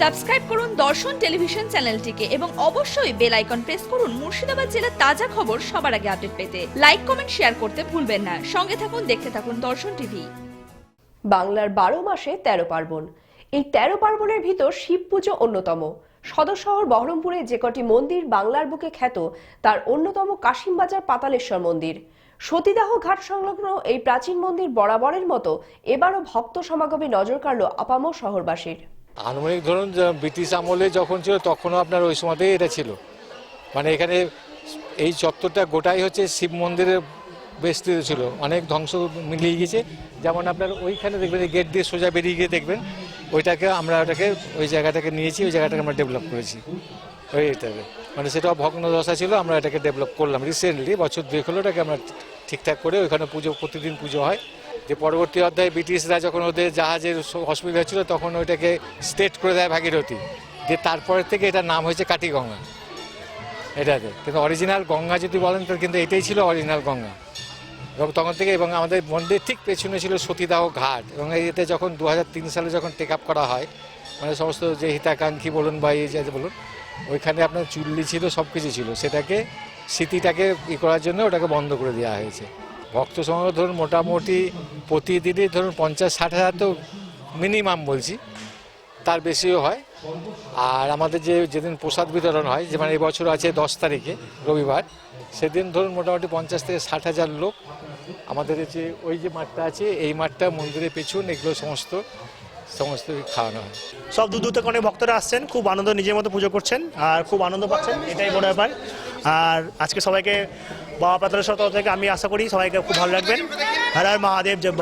Subscribe করুন দর্শন television চ্যানেলটিকে এবং অবশ্যই বেল আইকন প্রেস করুন মুর্শিদাবাদ জেলার তাজা খবর সবার আগে আপডেট পেতে। লাইক, কমেন্ট, শেয়ার করতে ভুলবেন না। সঙ্গে থাকুন, দেখতে থাকুন দর্শন টিভি। বাংলার বারো মাসে তেরো পার্বণ। এই তেরো পার্বণের ভিতর শিব পুজো অন্যতম। সদর শহর বহরমপুরে যে কটি মন্দির বাংলার বুকে খ্যাত, তার অন্যতম কাশিমবাজার পাতালেশ্বর মন্দির। সতীদাহ ঘাট সংলগ্ন এই প্রাচীন মন্দির বরাবরের মতো এবারও ভক্ত সমাগমে নজর কাড়ল আপামো শহরবাসীর। আনুমানিক ধরুন ব্রিটিশ আমলে যখন ছিল, তখনও আপনার ওই সময়তেই এটা ছিল। মানে এখানে এই চত্বরটা গোটাই হচ্ছে শিব মন্দিরের বেষ্টিত ছিল। অনেক ধ্বংস মিলিয়ে গেছে যেমন আপনার ওইখানে দেখবেন, এই গেট দিয়ে সোজা বেরিয়ে গিয়ে দেখবেন, ওইটাকে আমরা ওটাকে ওই জায়গাটাকে নিয়েছি, ওই জায়গাটাকে আমরা ডেভেলপ করেছি। ওইটাকে মানে সেটাও ভগ্ন দশা ছিল, আমরা এটাকে ডেভেলপ করলাম। রিসেন্টলি বছর দুয়েক হলো, ওটাকে আমরা ঠিকঠাক করে ওইখানে পুজো, প্রতিদিন পুজো হয়। যে পরবর্তী অধ্যায়ে ব্রিটিশরা যখন ওদের জাহাজের অসুবিধা হচ্ছিল, তখন ওইটাকে স্টেট করে দেয় ভাগীরথী। যে তারপরের থেকে এটার নাম হয়েছে কাটিগঙ্গা এটাতে। কিন্তু অরিজিনাল গঙ্গা যদি বলেন তো কিন্তু এটাই ছিল অরিজিনাল গঙ্গা। এবং তখন থেকে এবং আমাদের মন্দির ঠিক পেছনে ছিল সতীদাহ ঘাট। এবং এতে যখন দু হাজার তিন সালে যখন টেক আপ করা হয় মানে সমস্ত যে হিতাকাঙ্ক্ষী বলুন বা এই যে বলুন, ওইখানে আপনার চুল্লি ছিল সব কিছু ছিল। সেটাকে, স্মৃতিটাকে ই করার জন্য ওটাকে বন্ধ করে দেওয়া হয়েছে। ভক্ত সংগ্রহ ধরুন মোটামুটি প্রতিদিনই ধরুন পঞ্চাশ, ষাট হাজার তো মিনিমাম বলছি। তার বেশিও হয়। আর আমাদের যে, যেদিন প্রসাদ বিতরণ হয়, যে মানে এবছর আছে দশ তারিখে, রবিবার, সেদিন ধরুন মোটামুটি পঞ্চাশ থেকে ষাট হাজার লোক আমাদের যে, ওই যে মাঠটা আছে, এই মাঠটা মন্দিরের পেছন, এগুলো সমস্ত সমস্ত খাওয়ানো হয়। সব দূর দূর থেকে অনেক ভক্তরা আসছেন, খুব আনন্দ নিজের মতো পুজো করছেন, আর খুব আনন্দ পাচ্ছেন, এটাই বড় ব্যাপার। আর আজকে সবাইকে পাতালের তরফ থেকে আমি আশা করি সবাইকে খুব ভালো লাগবেন। হর হর মহাদেব জব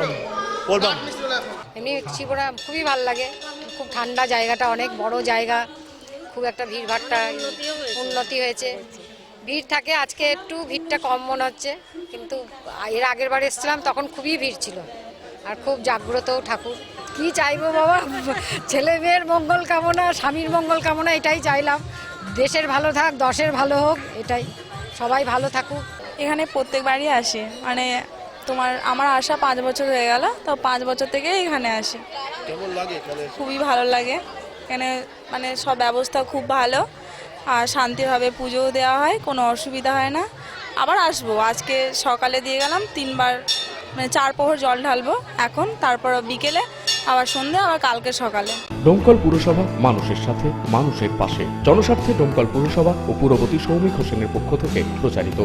বলবাম এমনি শিবরা খুবই ভালো লাগে। খুব ঠান্ডা জায়গাটা, অনেক বড় জায়গা। খুব একটা ভিড় ভাট্টা উন্নতি হয়েছে। ভিড় থাকে, আজকে একটু ভিড়টা কম মনে হচ্ছে। কিন্তু এর আগের বার এসেছিলাম, তখন খুবই ভিড় ছিল। আর খুব জাগ্রত ঠাকুর। কি চাইব বাবা? ছেলে মেয়ের মঙ্গল কামনা, স্বামীর মঙ্গল কামনা, এটাই চাইলাম। দেশের ভালো থাক, দশের ভালো হোক, এটাই। সবাই ভালো থাকুক। এখানে প্রত্যেকবারই আসি। মানে তোমার আমার আসা পাঁচ বছর হয়ে গেল তো পাঁচ বছর থেকে এখানে আসি। কেমন লাগে খুবই ভালো লাগে। এখানে মানে সব ব্যবস্থা খুব ভালো। আর শান্তিভাবে পুজোও দেওয়া হয় কোনো অসুবিধা হয় না। আবার আসব। আজকে সকালে দিয়ে গেলাম তিনবার মানে চার প্রহর জল ঢালবো এখন তারপর বিকেলে আবার সন্ধে আবার কালকে সকালে। ডোমকল পুরসভা মানুষের সাথে মানুষের পাশে। জনস্বার্থে ডোমকল পুরসভা ও পুরপতি সৌমিক হোসেনের পক্ষ থেকে প্রচারিত।